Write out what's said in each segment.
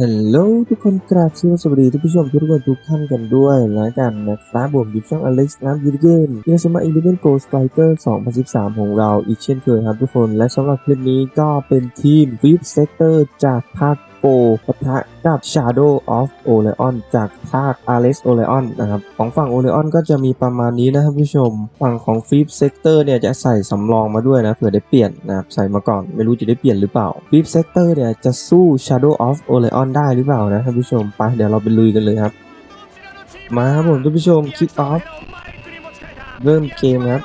ฮัลโหลทุกคนกราบสวัสดีทุกผู้ชมทุกคนทุกท่านกันด้วยแล้วกันนะครับผมยิบช่องอเล็กซ์น้ำยูเกนยังสมาอีเลนโกสไ i เตอร์2013 ของเราอีกเช่นเคยครับทุกคนและสำหรับคลิปนี้ก็เป็นทีมฟิฟเซกเตอร์จากภาค โปปะทะกับ Shadow of Oleon จากภาค Alex Oleon นะครับ ของฝั่ง Oleon ก็จะมีประมาณนี้นะครับผู้ชม ฝั่งของ Fifth Sector เนี่ยจะใส่สำรองมาด้วยนะเผื่อได้เปลี่ยนนะครับใส่มาก่อนไม่รู้จะได้เปลี่ยนหรือเปล่า Fifth Sector เนี่ยจะสู้ Shadow of Oleon ได้หรือเปล่านะท่านผู้ชมไปเดี๋ยวเราไปลุยกันเลยครับ มาครับผมท่านผู้ชม Kick Off เริ่มเกมครับ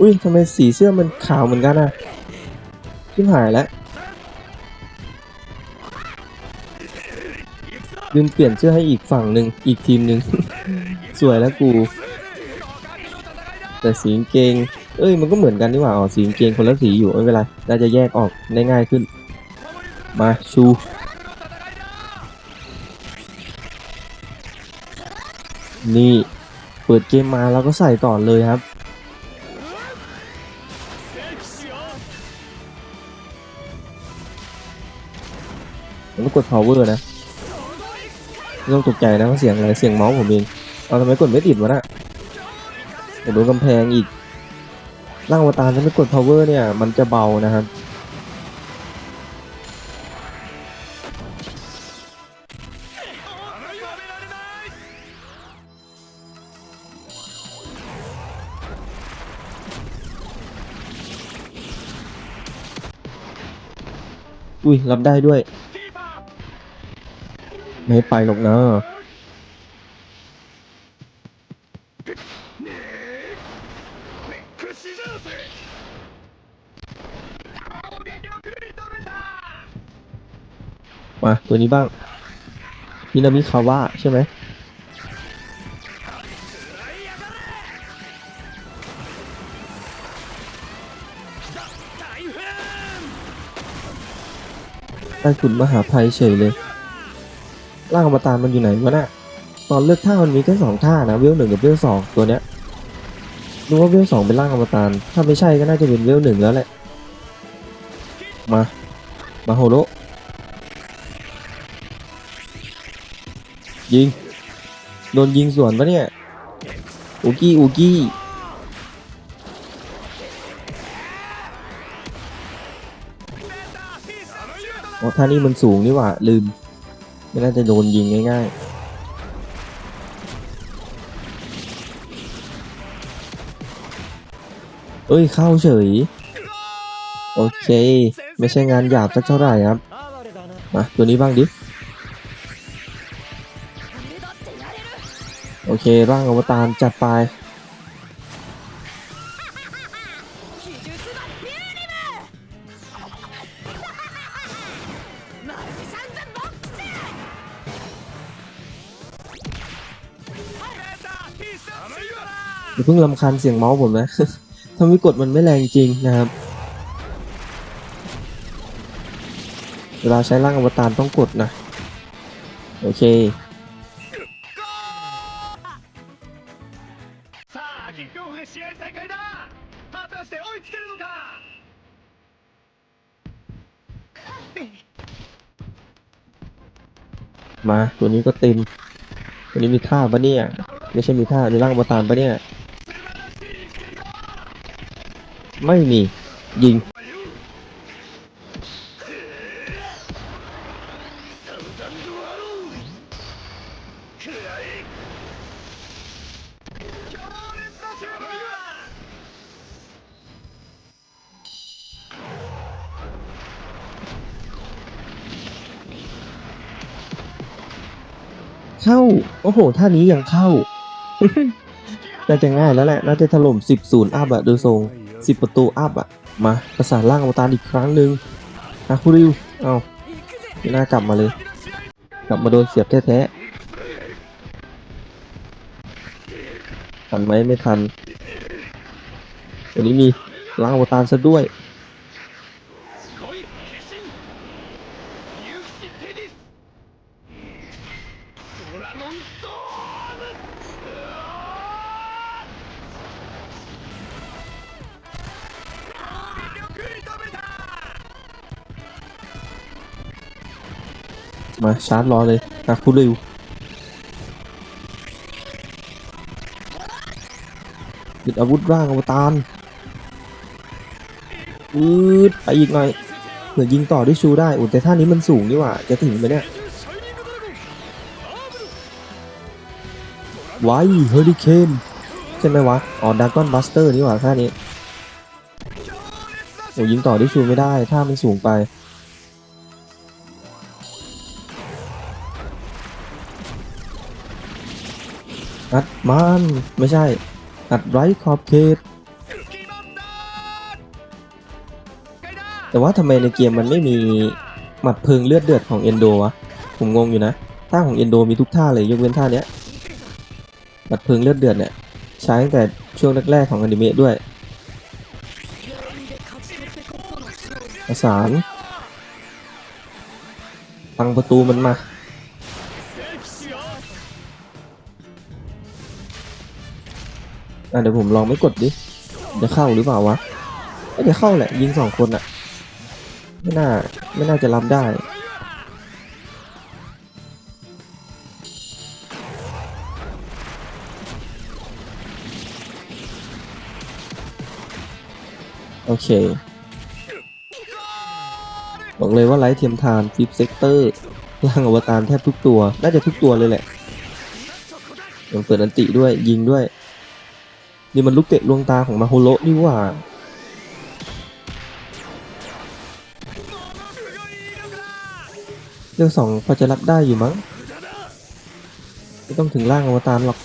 อุ้ยทำไมสีเสื้อมันขาวเหมือนกันอะชิบหายแล้ว ลืมเปลี่ยนเสื้อให้อีกฝั่งหนึ่งอีกทีมหนึ่ง สวยแล้วกู แต่สีเกง เอ้ยมันก็เหมือนกันนี่หว่าอ๋อสีเกงคนละสีอยู่ไม่เป็นไรน่าจะแยกออกได้ง่ายขึ้น มาชูนี่เปิดเกมมาแล้วก็ใส่ต่อเลยครับมต้องกด power นะ ไม่ต้องตกใจนะว่าเสียงอะไรเสียงเมาส์ผมเองเอาทำไมกดไม่ติดวะน่ะเดี๋ยวโดนกำแพงอีกร่างอวตารถ้าไม่กด power เนี่ย มันจะเบานะครับอุ้ยรับได้ด้วย ไม่ไปหรอกนะมาตัวนี้บ้างฮินามิคาวะใช่ไหมใต้ขุนมหาภัยเฉยเลย ร่างอวตารมันอยู่ไหนวะน่ะตอนเลือกท่ามันมีแค่สองท่านะเวลหนึ่งกับเวลสองตัวเนี้ยนึกว่าเวลสองเป็นร่างอวตารถ้าไม่ใช่ก็น่าจะเป็นเวลหนึ่งแล้วแหละมามาโฮโลยิงโดนยิงสวนปะเนี่ยอูกี้อูกี้อ๋อท่านี้มันสูงนี่หว่าลืม ไม่น่าจะโดนยิงง่ายๆเอ้ยเข้าเฉย โอเค ไม่ใช่งานหยาบสักเท่าไหร่ครับ มาตัวนี้บ้างดิ โอเค ร่างอวตารจัดไป อย่าเพิ่งลำคาญเสียงเมาส์ผมนะทำวิกฤตมันไม่แรงจริงนะครับ เวลาใช้ร่างอวตารต้องกดนะ โอเคมาตัวนี้ก็เต็มตัวนี้มีท่าปะเนี่ย ไม่ใช่มีท่าในร่างอวตารปะเนี่ย ไม่มี ยิง เข้า โอ้โห ท่านี้ยังเข้า น่าจะง่ายแล้วแหละ น่าจะถล่ม10ศูนย์อัพอะดูทรง สิบประตูอัพอะมาประสานร่างอวตารอีกครั้งหนึ่งอาคุริว เอาไม่น่ากลับมาเลย กลับมาโดนเสียบแท้ๆทันไหมไม่ทัน วันนี้มีร่างอวตารซะด้วย มา ชาร์จรอเลยอะคุณเร็วหยุดอาวุธร่างอวตารอืดไปอีกหน่อยเผื่อยิงต่อด้วยชูได้อุแต่ท่านี้มันสูงนี่หว่า จะถึงไหมเนี่ยไว้เฮอริเคนใช่ไหมวะอ๋อดักกอนบัสเตอร์นี่หว่าท่านี้โอ้ยิงต่อด้วยชูไม่ได้ถ้ามันสูงไป อัดมันไม่ใช่ อัดไร้ขอบเขตแต่ว่าทำไมในเกมมันไม่มีหมัดเพลิงเลือดเดือดของเอนโดวะ ผมงงอยู่นะ ท่าของเอนโดมีทุกท่าเลยยกเว้นท่าเนี้ยหมัดเพลิงเลือดเดือดเนี่ยใช้ตั้งแต่ช่วงแรกๆของอนิเมะด้วยประสานพังประตูมันมา อะเดี๋ยวผมลองไม่กดดิจะเข้าหรือเปล่าวะเดี๋ยวเข้าแหละ ยิงสองคนอะไม่น่าไม่น่าจะรับได้ โอเค บอกเลยว่าไลท์เทียมทานฟิปเซกเตอร์ร่างอวตารแทบทุกตัว น่าจะทุกตัวเลยแหละยังเปิดอันติด้วยยิงด้วย นี่มันลูกเตะลวงตาของมาโฮโระนี่ว่า เรื่องสองพอจะรับได้อยู่มั้ง ไม่ต้องถึงร่างอวตารหรอก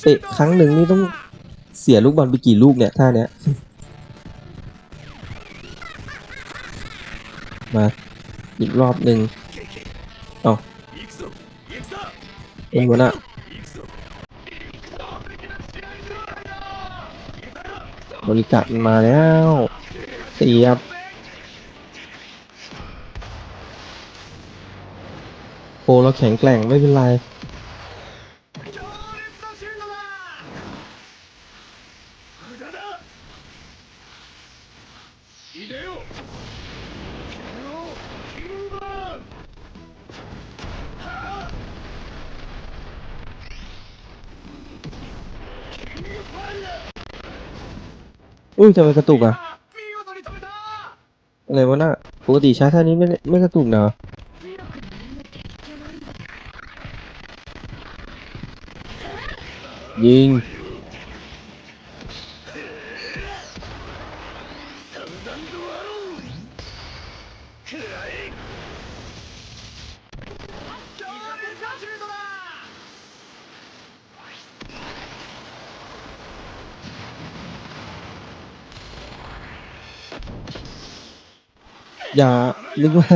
เตะครั้งหนึ่งนี่ต้องเสียลูกบอลไปกี่ลูกเนี่ยท่าเนี้ย มา อีกรอบหนึ่งเอาเองวะนะบริการมันมาแล้วเสียบโอ้เราแข็งแกร่งไม่เป็นไร อุ้ยทำไมกระตุกอะอะไรวะน่ะปกติชาท่านี้ไม่ไม่กระตุกนะยิง อย่านึกว่า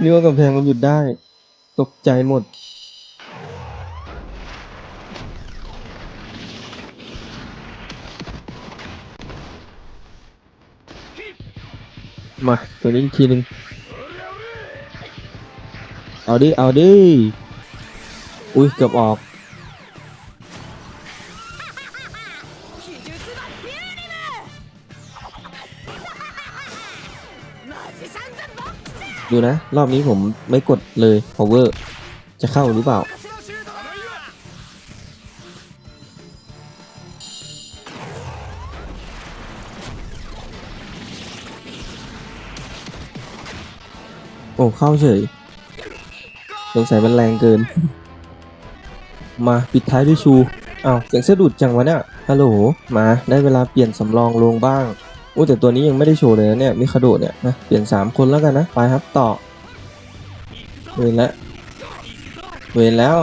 นึกว่ากำแพงมันหยุดได้ ตกใจหมด มา ตัวนี้อีกทีหนึ่งเอาดิ เอาดิ อุ้ยเกือบออก ดูนะ รอบนี้ผมไม่กดเลย power จะเข้าหรือเปล่า โอ้เข้าเฉยสงสัยมันแรงเกิน มาปิดท้ายด้วยชูอ้าวเสียงเสดูดจังวะเนี่ยฮัลโหลมาได้เวลาเปลี่ยนสำรองลงบ้าง อู้แต่ตัวนี้ยังไม่ได้โชว์เลยนะเนี่ยมิคาโดะเนี่ยนะเปลี่ยน 3 คนแล้วกันนะไปครับต่อเวนแล้วเวนแล้ว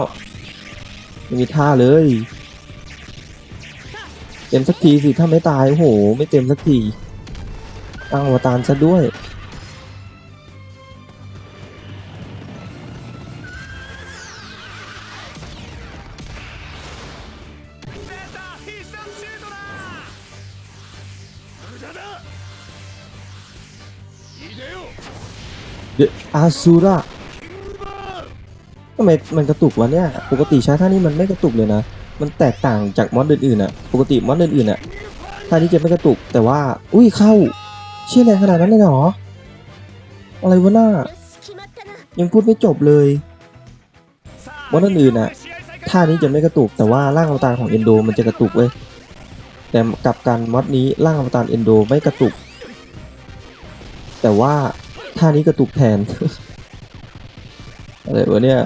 ไม่มีท่าเลยเต็มสักทีสิถ้าไม่ตายโอ้โห ไม่เต็มสักทีตั้งอวตารซะด้วย อาซูระทำไมมันกระตุกวะเนี่ย ปกติใช้ท่านี้มันไม่กระตุกเลยนะ มันแตกต่างจากมอดอื่นๆอะ ปกติมอดอื่นๆอะท่านี้จะไม่กระตุกแต่ว่า อุ้ยเข้า เชี่ยแรงขนาดนั้นเลยเหรอ อะไรวะหน้า ยังพูดไม่จบเลยมอดอื่นๆอะท่านี้จะไม่กระตุกแต่ว่าร่างอวตารของเอนโดมันจะกระตุกเว้ยแต่กับการมอดนี้ร่างอวตารเอนโดไม่กระตุก แต่ว่า ท่านี้กระตุกแทน อะไรวะเนี่ย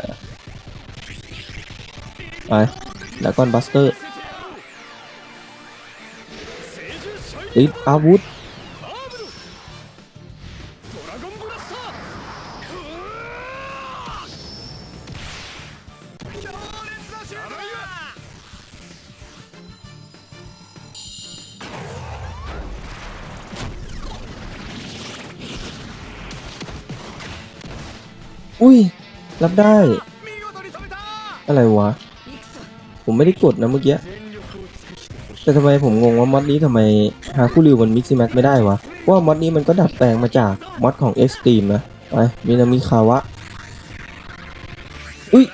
ไปแล้วก้อนบัสเตอร์ติดอาวุธ รับได้ อะไรวะ ผมไม่ได้กดนะเมื่อกี้ แต่ทำไมผมงงว่ามอดนี้ทำไมหาคู่ริวมันมิกซิแม็กไม่ได้วะ ว่ามอดนี้มันก็ดัดแปลงมาจากมอดของเอ็กซ์ตรีมนะ ไปมินามิคาวะ อุ้ย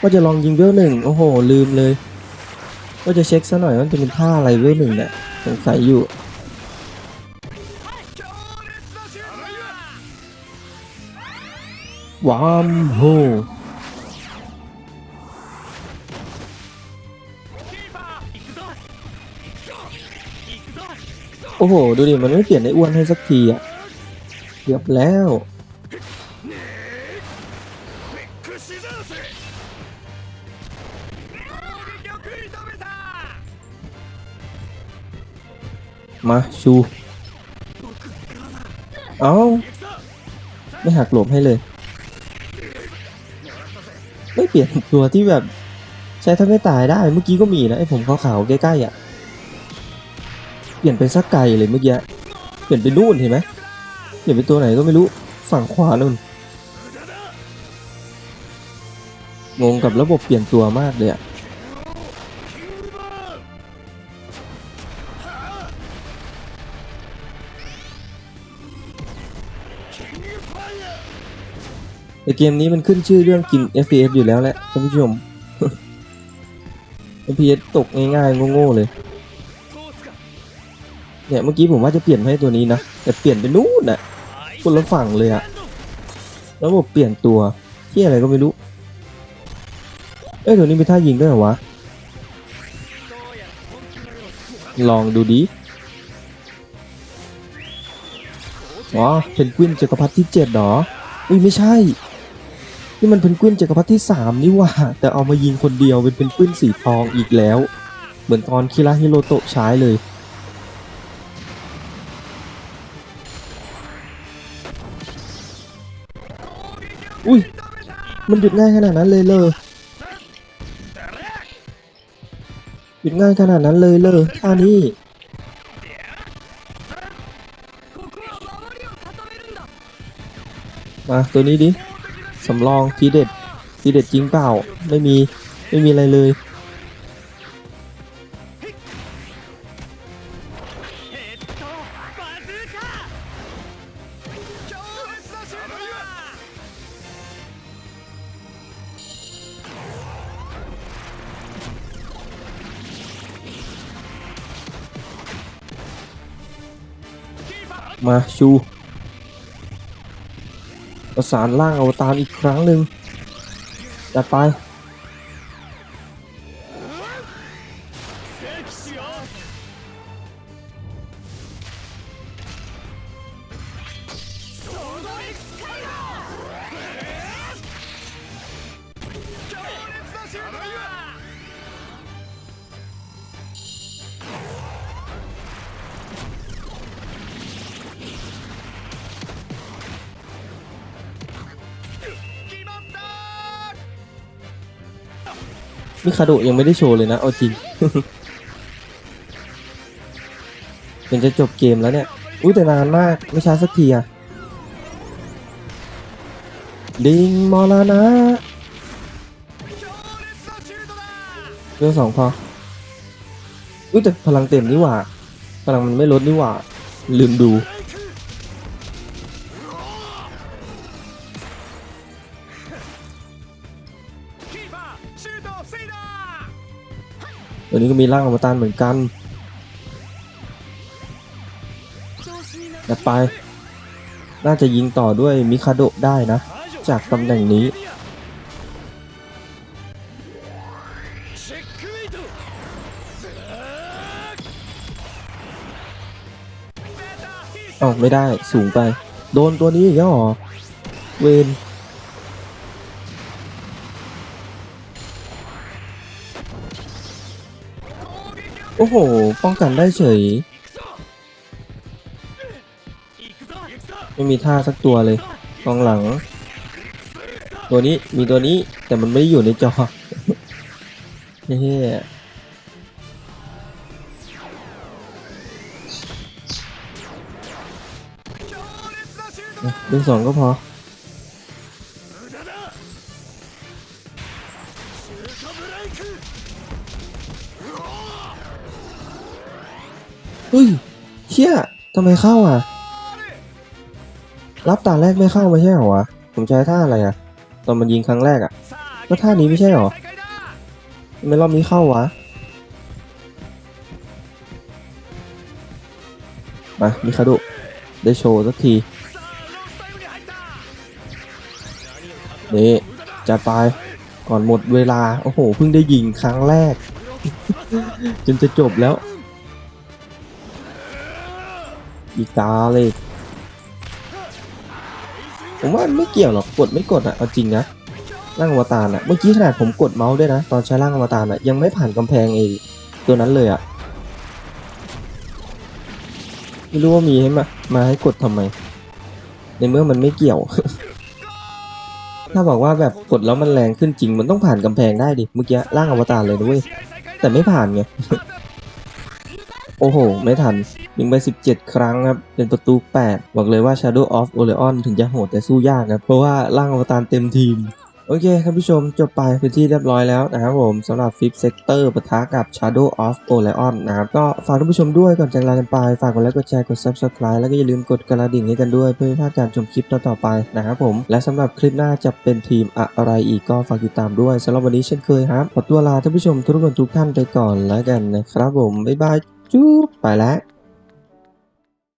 ว่าจะลองยิงเวลหนึ่งโอ้โห ลืมเลย ว่าจะเช็คซะหน่อยว่าจะเป็นท่าอะไรเวลหนึ่งเนี่ยสงสัยอยู่ วามโฮโอ้โห ดูดิ มันไม่เปลี่ยนไอ้อ้วนให้สักทีอะเกือบแล้ว มาชู เอาไม่หักหลบให้เลย ไม่เปลี่ยนตัวที่แบบ ใช้ทำไม่ตายได้ เมื่อกี้ก็มีนะไอ้ผมขาวๆใกล้ๆอะ เปลี่ยนเป็นสักไก่เลยเมื่อกี้ เปลี่ยนไปนู่นเห็นไหมเปลี่ยนไปตัวไหนก็ไม่รู้ ฝั่งขวานู่น งงกับระบบเปลี่ยนตัวมากเลยอะ แต่เกมนี้มันขึ้นชื่อเรื่องกิน FPS อยู่แล้วแหละท่านผู้ชม FPS ตกง่ายๆโง่ๆเลย เนี่ยเมื่อกี้ผมว่าจะเปลี่ยนให้ตัวนี้นะ แต่เปลี่ยนไปนู่นน่ะคนละฝั่งเลยอะแล้วบบเปลี่ยนตัวที่อะไรก็ไม่รู้ เอ้ยตัวนี้มีท่ายิงด้วยเหรอวะ ลองดูดิอ๋อเป็นกวินจักรพรรดิที่เจ็ดหรอ อุ้ยไม่ใช่ นี่มันเพนกวินจักรพรรดิที่ 3 นี่ว่า แต่เอามายิงคนเดียวเป็นเพนกวินสีทองอีกแล้ว เหมือนตอนคิราฮิโรโตะใช้เลย อุ้ย มันหยุดง่ายขนาดนั้นเลยเลยหยุดง่ายขนาดนั้นเลยเลยท่านี้มาตัวนี้ดิ สำรองทีเด็ดทีเด็ดจริงเปล่า ไม่มี ไม่มีอะไรเลยมาชู ประสานร่างอวตารอีกครั้งหนึ่งจัดไป มิคาโดะยังไม่ได้โชว์เลยนะ เอาจริงจนจะจบเกมแล้วเนี่ย อุ้ยแต่นานมาก ไม่ช้าสักทีอะดิงมอลานะเพื่อสองพอ อุ้ยแต่พลังเต็มนี่หว่า พลังมันไม่ลดนี่หว่า ลืมดู ตัวนี้ก็มีร่างอมตะเหมือนกันจัดไป น่าจะยิงต่อด้วยมิคาโดได้นะ จากตำแหน่งนี้ เอาไม่ได้สูงไป โดนตัวนี้อีกแล้วหรอ เวน โอ้โห ป้องกันได้เฉย ไม่มีท่าสักตัวเลยกองหลัง ตัวนี้มีตัวนี้แต่มันไม่อยู่ในจอเฮ้ยดึงสองก็พอ เฮ้ยเชี่ยทำไมเข้าอะ รับตาแรกไม่เข้าไม่ใช่เหรอวะ ผมใช้ท่าอะไรอะ ตอนมันยิงครั้งแรกอะ ก็ท่านี้ไม่ใช่เหรอทำไมรอบนี้เข้าวะ มามีคาโดได้โชว์สักที นี่จะตายก่อนหมดเวลา โอ้โห เพิ่งได้ยิงครั้งแรก จนจะจบแล้ว อีกาเลยผมว่าไม่เกี่ยวหรอกกดไม่กดอะเอาจริงนะร่างอวตารอะเมื่อกี้ขนาดผมกดเมาส์ด้วยนะ ตอนใช้ร่างอวตารอะยังไม่ผ่านกำแพงเองตัวนั้นเลยอะไม่รู้ว่ามีให้มามาให้กดทำไม ในเมื่อมันไม่เกี่ยว ถ้าบอกว่าแบบกดแล้วมันแรงขึ้นจริง มันต้องผ่านกำแพงได้ดิเมื่อกี้ร่างอวตารเลยด้วยแต่ไม่ผ่านไง โอ้โห ไม่ทัน ยิงไป 17 ครั้งครับ เป็นประตู 8 บอกเลยว่า Shadow of Oleon ถึงจะโหดแต่สู้ยากครับ เพราะว่าร่างอวตารเต็มทีมโอเคครับผู้ชมจบไปเป็นที่เรียบร้อยแล้วนะครับผมสำหรับ Fifth Sector ปะทะกับ Shadow of Oleon นะครับก็ฝากท่านผู้ชมด้วยก่อนจะลากันไป ฝากกดไลค์กดแชร์กด Subscribe แล้วก็อย่าลืมกดกระดิ่งให้กันด้วย เพื่อไม่พลาดการชมคลิปต่อๆไปนะครับผม และสำหรับคลิปหน้าจะเป็นทีมอะไรอีกก็ฝากติดตามด้วยสำหรับวันนี้เช่นเคยครับขอตัวลาท่านผู้ชมทุกคนทุกท่านไปก่อนแล้วกันนะครับผมบ๊ายบาย จุ๊บไปแล้ว